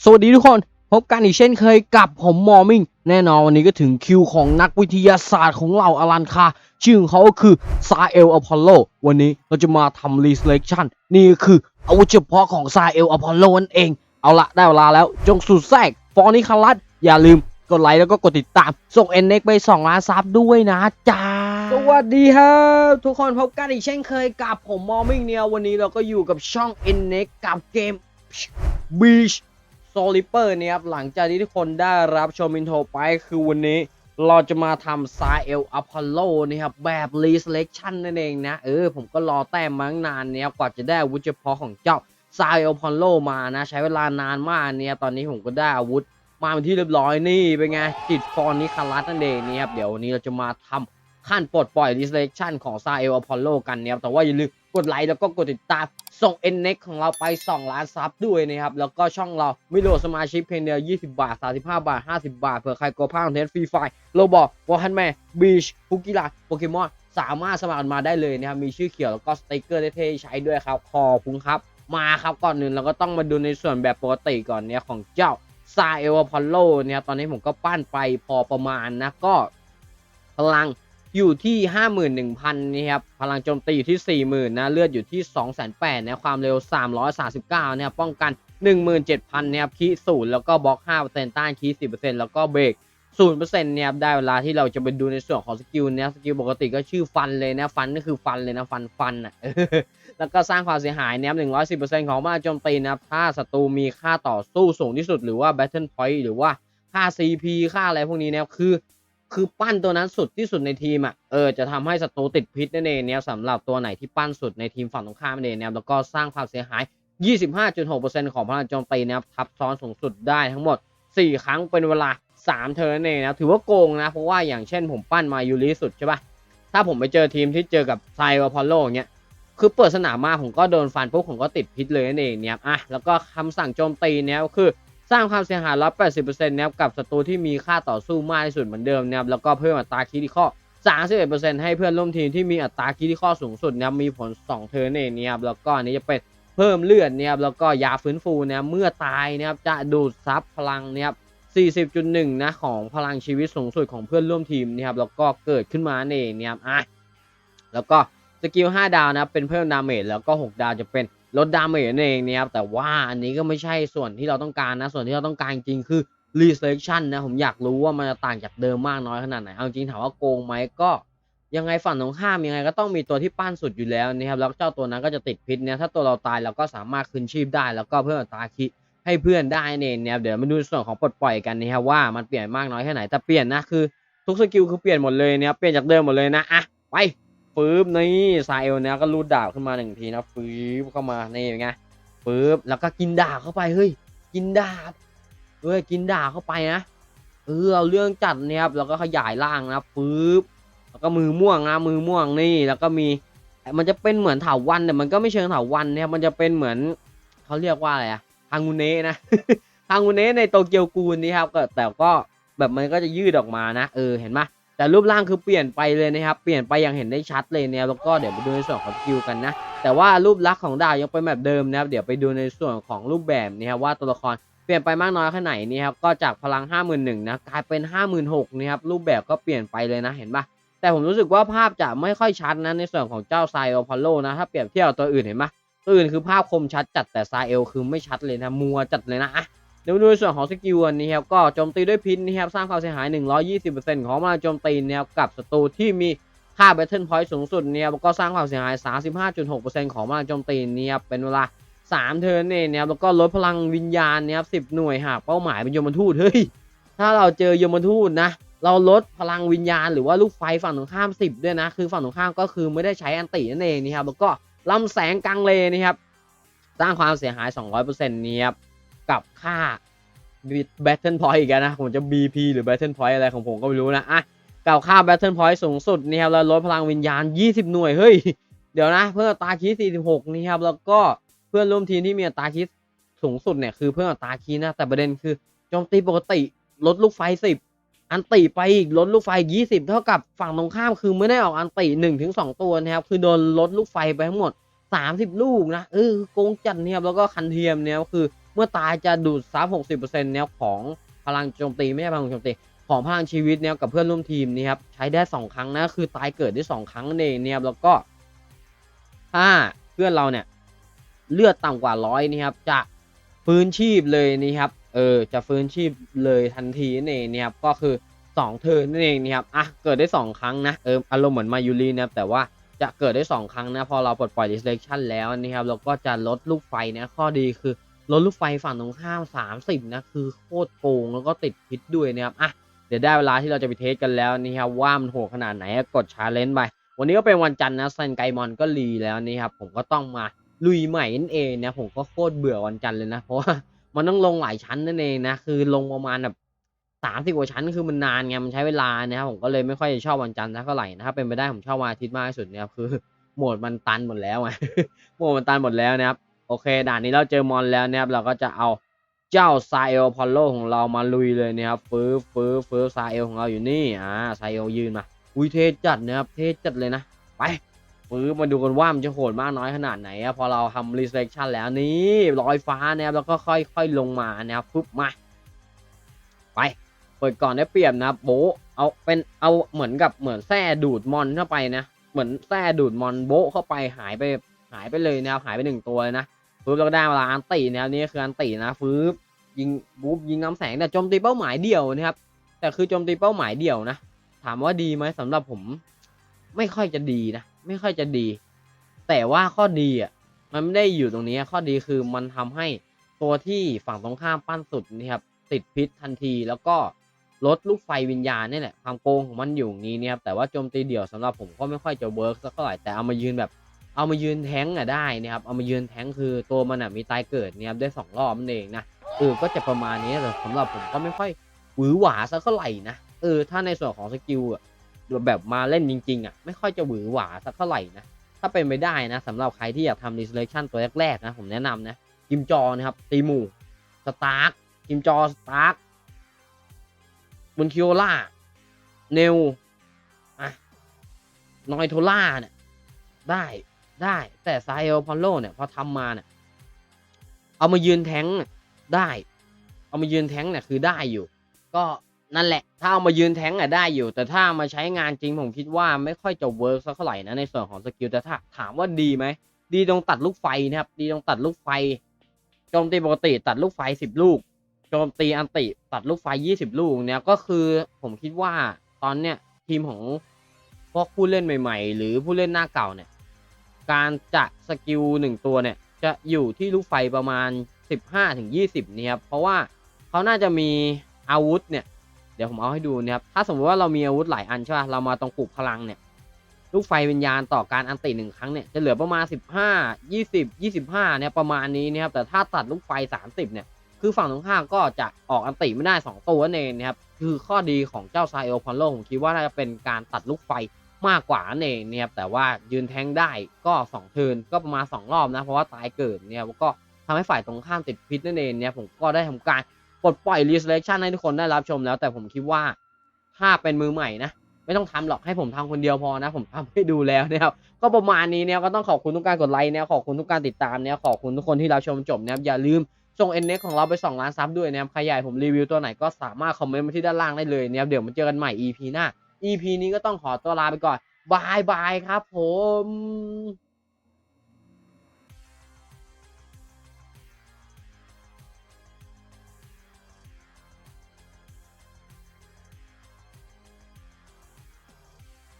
สวัสดีทุกคน พบกันอีกเช่นเคยกับผมมอร์มิงแน่นอนวันนี้ก็ถึงคิวของนักวิทยาศาสตร์ของเราอลันคา ชื่อของเขาก็คือซาเอลอพอลโล วันนี้เราจะมาทำรีเซเลคชั่นนี่คืออาวุธเฉพาะของซาเอลอพอลโลนั่นเอง เอาละได้เวลาแล้วจงสุดแทรกฟอร์นิคารัสอย่าลืมกดไลค์แล้วก็กดติดตาม ส่งเอ็นเน็กไป2ล้านซับด้วยนะจ้าสวัสดีครับ ทุกคนพบกันอีกเช่นเคยกับผมมอร์มิงเนี่ยวันนี้เราก็อยู่กับช่อง n n e x กับเกม Beach s o l i p e r เนี่ยครับหลังจากที่ทุกคนได้รับชมินโทไปคือวันนี้เราจะมาทำซาเอลอพอลโลนะครับแบบรีเ e เลคชั่นนั่นเองนะ เออ ผมก็รอแต้มมาตั้งนานเนี่ยกว่าจะได้อาวุธเฉพาะของเจ้าซาเอลพอลโลมานะ ใช้เวลานานมากเนี่ยตอนนี้ผมก็ได้อาวุธ มาเป็นที่เรียบร้อยนี่เป็นไง จิตฟอนนิคารัสนั่นเองนี่ครับเดี๋ยววันนี้เราจะมาทำขั้นปลดปล่อย resurrection ของซาเอลอพอลโลกันเนี่ยแต่ว่าอย่าลืม กดไลค์แล้วก็กดติดตามส่ง n n e x ของเราไป 2 ล้านซับด้วยนะครับ แล้วก็ช่องเราไม่โหลดสมาชิกเพียงเดียว 20 บาท 35 บาท 50 บาท เผื่อใครกลัวพลาดคอนเทนฟรีไฟโลบอกวอลฮันแมนบีชพุกิลาโปเกมอนสามารถสมัครมาได้เลยนะครับ มีชื่อเขียวแล้วก็สติกเกอร์เท่ๆใช้ด้วยครับ ขอบคุณครับ มาครับก่อนหนึ่งเราก็ต้องมาดูในส่วนแบบปกติก่อนเนี่ยของเจ้าซาเอลพอลโลเนี่ยตอนนี้ผมก็ปั้นไปพอประมาณนะก็พลัง อยู่ที่ 51,000นี่ครับพลังโจมตีอยู่ที่ 40,000นะเลือดอยู่ที่ 208,000นะความเร็ว 339เนี่ยป้องกัน 17,000เนี่ยคีศูนย์แล้วก็บล็อก 5%ต้านคี10%แล้วก็เบรก0%เนี่ยครับได้เวลาที่เราจะไปดูในส่วนของสกิลเนี่ยสกิลปกติก็ชื่อฟันเลยนะฟันก็คือฟันเลยนะฟันฟันอะแล้วก็สร้างความเสียหายนะครับ110%ของบ้าโจมตีนะครับถ้าศัตรูมีค่าต่อสู้สูงที่สุดหรือว่า Battle Point หรือว่าค่า CP ค่าอะไรพวกนี้นะครับคือ คือปั้นตัวนั้นสุดที่สุดในทีมอะเออจะทำให้ศัตรูติดพิษนั่นเองเนี่ยสำหรับตัวไหนที่ปั้นสุดในทีมฝั่งตรงข้ามนั่นเองนะครับแล้วก็สร้างความเสียหาย 25.6%ของพลังโจมตีนะครับทับซ้อนสูงสุดได้ทั้งหมด 4 ครั้งเป็นเวลา 3 เทิร์นนั่นเองนะถือว่าโกงนะ เพราะว่าอย่างเช่นผมปั้นมายูริสุดใช่ปะถ้าผมไปเจอทีมที่เจอกับไซวอพอลโลอย่างเงี้ยคือเปิดสนามมาผมก็โดนฟันปุ๊บผมก็ติดพิษเลยนั่นเองเนี่ยอะแล้วก็คำสั่งโจมตีเนี่ยก็คือ สร้างความเสียหาย180%นะครับกับศัตรูที่มีค่าต่อสู้มากที่สุดเหมือนเดิมนะครับแล้วก็เพิ่มอัตราคิดิคอ31%ให้เพื่อนร่วมทีมที่มีอัตราคิดิคอสูงสุดนะครับมีผล 2 เทิร์นนั่นเองนะครับแล้วก็อันนี้จะเป็นเพิ่มเลือดนะครับแล้วก็ยาฟื้นฟูนะเมื่อตายนะครับจะดูดซับพลังนะครับ40.1 นะของพลังชีวิตสูงสุดของเพื่อนร่วมทีมนะครับแล้วก็เกิดขึ้นมานั่นเองนะครับอะแล้วก็สกิล 5 ดาวนะเป็นเพิ่มดาเมจแล้วก็ 6 ดาวจะเป็น ลดดาเมจนั่นเองนะครับแต่ว่าอันนี้ก็ไม่ใช่ส่วนที่เราต้องการนะ ส่วนที่เราต้องการจริงคือ Resurrection นะ ผมอยากรู้ว่ามันจะต่างจากเดิมมากน้อยขนาดไหน เอาจริงถามว่าโกงไหมก็ ยังไงฝั่งตรงข้ามยังไงก็ต้องมีตัวที่ปั้นสุดอยู่แล้วนะครับแล้วเจ้าตัวนั้นก็จะติดพิษเนี่ยถ้าตัวเราตายเราก็สามารถคืนชีพได้ แล้วก็เพิ่มอัตราคิให้เพื่อนได้นั่นเองนะครับเดี๋ยวมาดูส่วนของปลดปล่อยกันนะครับว่ามันเปลี่ยนมากน้อยแค่ไหนแต่เปลี่ยนนะคือทุกสกิลคือเปลี่ยนหมดเลยเนะครับเปลี่ยนจากเดิมหมดเลยนะอะไป ฟืบนี่ซาเอลเนี่ยก็รูดดาบขึ้นมาหนึ่งทีนะฟืบเข้ามานี่เป็นไงฟืบแล้วก็กินดาบเข้าไปเฮ้ยกินดาบเฮ้ยกินดาบเข้าไปนะเออเอาเรื่องจัดเนี่ยครับแล้วก็ขยายร่างนะฟืบแล้วก็มือม่วงนะมือม่วงนี่แล้วก็มีมันจะเป็นเหมือนเถาวันแต่มันก็ไม่เชิงเถาวันเนี่ยมันจะเป็นเหมือนเขาเรียกว่าอะไรอะฮางูเนะนะฮางูเนะในโตเกียวกูลนี่ครับก็แต่ก็แบบมันก็จะยืดออกมานะ เออเห็นไหม แต่รูปร่างคือเปลี่ยนไปเลยนะครับ เปลี่ยนไปอย่างเห็นได้ชัดเลยเนี่ยแล้วก็เดี๋ยวไปดูในส่วนของสกิลกันนะ แต่ว่ารูปลักษณ์ของดาวยังเป็นแบบเดิมนะครับ เดี๋ยวไปดูในส่วนของรูปแบบนะครับว่าตัวละครเปลี่ยนไปมากน้อยแค่ไหนนี่ครับ ก็จากพลัง 5 1 0 0 0นะกลายเป็น 5 6 0 0 0นะครับ รูปแบบก็เปลี่ยนไปเลยนะ เห็นปะแต่ผมรู้สึกว่าภาพจะไม่ค่อยชัดนะในส่วนของเจ้าไซโอพอลโลนะ ถ้าเปรียบเทียบตัวอื่นเห็นปะตัวอื่นคือภาพคมชัดจัดแต่ไซเอลคือไม่ชัดเลยนะ มัวจัดเลยนะอะ เดี๋ยวดูในส่วนของสกิลอันนี้ครับก็โจมตีด้วยพิษนะครับสร้างความเสียหาย 120%ของพลังโจมตีนะครับกับศัตรูที่มีค่า Battle Point สูงสุดเนี่ยก็สร้างความเสียหาย 35.6%ของพลังโจมตีเนี่ยเป็นเวลา 3 เทิร์นเนี่ยนะครับแล้วก็ลดพลังวิญญาณเนี่ยครับ10 หน่วยหากเป้าหมายเป็นยมทูตเฮ้ยถ้าเราเจอยมทูตนะ เราลดพลังวิญญาณหรือว่าลูกไฟฝั่งตรงข้าม 10 ด้วยนะ คือฝั่งตรงข้ามก็คือไม่ได้ใช้อันตินั่นเองนะครับแล้วก็ลำแสงกังเลนะครับสร้างความเสียหาย 200%เนี่ยครับ กับค่า Battle Point อีกแล้วนะ ผมจะ BP หรือ Battle Point อะไรของผมก็ไม่รู้นะอะกับค่า Battle Point สูงสุดนี่ครับแล้วลดพลังวิญญาณ 20 หน่วย เฮ้ย เดี๋ยวนะ เพื่อนอัตราคิด46 นี่ครับ แล้วก็เพื่อนร่วมทีมที่มีอัตราคิดสูงสุดเนี่ยคือเพื่อนอัตราคิดนะ แต่ประเด็นคือโจมตีปกติลดลูกไฟ 10 อันติไปอีกลดลูกไฟ 20 เท่ากับฝั่งตรงข้ามคือไม่ได้ออกอันติ1ถึง2ตัวนะครับคือโดนลดลูกไฟไปทั้งหมด 30 ลูกนะเออโกงจัดเนี่ยครับแล้วก็คันเทียมเนี่ยก็คือ เมื่อตายจะดูดซับ60%แนวของพลังโจมตีไม่ใช่พลังโจมตีของพลังชีวิตเนี่ยกับเพื่อนร่วมทีมนี่ครับใช้ได้ 2 ครั้งนะคือตายเกิดได้ 2 ครั้งนั่นเองเนี่ยแล้วก็ถ้าเพื่อนเราเนี่ยเลือดต่ำกว่าร้อยนี่ครับจะฟื้นชีพเลยนี่ครับเออจะฟื้นชีพเลยทันทีนั่นเองเนี่ยครับก็คือ2เทิร์นนั่นเองนี่ครับอะเกิดได้ 2 ครั้งนะเอออารมณ์เหมือนมายูรีนะครับแต่ว่าจะเกิดได้ 2 ครั้งนะพอเราปลดปล่อย distraction แล้วนี่ครับเราก็จะลดลูกไฟนะข้อดีคือ ลดลูกไฟฝั่งตรงข้าม30 นะ คือโคตรโกงแล้วก็ติดพิษด้วยนะครับอะเดี๋ยวได้เวลาที่เราจะไปเทสกันแล้วนี่ครับว่ามันโหดขนาดไหนกดชาเลนจ์ไป วันนี้ก็เป็นวันจันทร์นะเซนไกมอนก็รีแล้วนี่ครับผมก็ต้องมาลุยใหม่นั่นเองนะผมก็โคตรเบื่อวันจันทร์เลยนะ เพราะว่ามันต้องลงหลายชั้นนั่นเองนะคือลงประมาณแบบสามสิบกว่าชั้นคือมันนานไงมันใช้เวลานะครับผมก็เลยไม่ค่อยจะชอบวันจันทร์เท่าไหร่นะครับเป็นไปได้ผมชอบวันอาทิตย์มากที่สุดเนี่ยคือโหมดมันตันหมดแล้วไงโหมดมันตันหมดแล้วนะครับ อเค ด่านนี้เราเจอมอนแล้วนะครับ เราก็จะเอาเจ้าซาเอลพอลโลของเรามาลุยเลยนะครับฟื้นฟื้นฟื้นซาเอลของเราอยู่นี่ อ่าซาเอลยืนมา อุ้ยเทจัดนะครับ เทจัดเลยนะ ไปฟื้นมาดูกันว่ามันจะโหดมากน้อยขนาดไหนอะพอเราทำรีเซคชั่นแล้วนี่ลอยฟ้านะครับ แล้วก็ค่อยๆลงมานะครับปุ๊บมา ไป เปิดก่อนได้เปรียบนะโบเอาเป็นเอาเหมือนกับเหมือนแส้ดูดมอนเข้าไปนะ เหมือนแส้ดูดมอนโบเข้าไปหายไปหายไปเลยนะครับหายไปหนึ่งตัวเลยนะ ฟื้นแล้วก็ได้เวลาอันตีนะครับนี่คืออันตีนะฟื้นยิงบู๊บยิงน้ำแสงแต่โจมตีเป้าหมายเดียวนะครับ แต่คือโจมตีเป้าหมายเดียวนะ ถามว่าดีไหมสำหรับผม ไม่ค่อยจะดีนะ ไม่ค่อยจะดี แต่ว่าข้อดีอะมันไม่ได้อยู่ตรงนี้ข้อดีคือมันทำให้ตัวที่ฝั่งตรงข้ามปั้นสุดนี่ครับติดพิษทันทีแล้วก็ลดลูกไฟวิญญาณนี่แหละความโกงของมันอยู่งนี้เนี่ยครับแต่ว่าโจมตีเดี่ยวสำหรับผมก็ไม่ค่อยจะเวิร์กสักเท่าไหร่แต่เอามายืนแบบ เอามายืนแท้งอะได้นะครับเอามายืนแท้งคือตัวมันอะมีตายเกิดเนี่ยครับได้สองรอบนั่นเองนะเออก็จะประมาณนี้แต่สำหรับผมก็ไม่ค่อยหวือหวาสักเท่าไหร่นะเออถ้าในส่วนของสกิลอะแบบมาเล่นจริงๆอะไม่ค่อยจะหวือหวาสักเท่าไหร่นะถ้าเป็นไปได้นะสำหรับใครที่อยากทำ resurrection ตัวแรกๆนะผมแนะนำนะกิมจอนะครับตีหมู่สตาร์กกิมจอสตาร์กบุนคิโอล่าเนลอะนอยโทล่าเนี่ยได้ ได้แต่ไซเอลพอลโลเนี่ยพอทำมาเนี่ยเอามายืนแท้งได้ เอามายืนแท้งเนี่ยคือได้อยู่ ก็นั่นแหละ ถ้าเอามายืนแท้งอะได้อยู่ แต่ถ้ามาใช้งานจริงผมคิดว่าไม่ค่อยจะเวิร์กสักเท่าไหร่นะในส่วนของสกิลแต่ถ้าถามว่าดีไหมดีตรงตัดลูกไฟนะครับ ดีตรงตัดลูกไฟโจมตีปกติตัดลูกไฟสิบลูกโจมตีอันติตัดลูกไฟยี่สิบลูกเนี่ยก็คือผมคิดว่าตอนเนี้ยทีมของพวกผู้เล่นใหม่ ๆ หรือผู้เล่นหน้าเก่าเนี่ย การจะสกิลหนึ่งตัวเนี่ย จะอยู่ที่ลูกไฟประมาณ 15ถึง20เนี่ยครับเพราะว่าเขาน่าจะมีอาวุธเนี่ยเดี๋ยวผมเอาให้ดูนะครับถ้าสมมติว่าเรามีอาวุธหลายอันใช่ป่ะเรามาตรงปลุกพลังเนี่ยลูกไฟวิญญาณต่อการอันติหนึ่งครั้งเนี่ยจะเหลือประมาณ 15 20 25เนี่ยประมาณนี้นะครับแต่ถ้าตัดลูกไฟ 30เนี่ยคือฝั่งตรงข้ามก็จะออกอันติไม่ได้ 2 ตัวนั่นเองนะครับคือข้อดีของเจ้าซาเอพอลโลผมคิดว่าน่าจะเป็นการตัดลูกไฟ มากกว่านั่นเองเนี่ยครับแต่ว่ายืนแทงได้ก็2เทินก็ประมาณ 2 รอบนะเพราะว่าตายเกิดเนี่ยก็ทำให้ฝ่ายตรงข้ามติดพิษนั่นเองเนี่ยผมก็ได้ทำการปลดปล่อย resurrection ให้ทุกคนได้รับชมแล้ว แต่ผมคิดว่าถ้าเป็นมือใหม่นะไม่ต้องทำหรอกให้ผมทำคนเดียวพอนะ ผมทำให้ดูแล้วนะครับก็ประมาณนี้เนี่ยก็ต้องขอบคุณทุกการกดไลค์เนี่ยขอบคุณทุกการติดตามเนี่ยขอบคุณทุกคนที่รับชมจบนะครับอย่าลืมส่ง n อ x ของเราไป2ล้านซับด้วยนะครับใครใหญ่ผมรีวิวตัวไหนก็สามารถคอมเมนต์มาที่ด้านล่างได้เลยนะครับเดี๋ยวมาเจอกันใหม่ EP หน้า EP นี้ก็ต้องขอตัวลาไปก่อนบายบายครับผม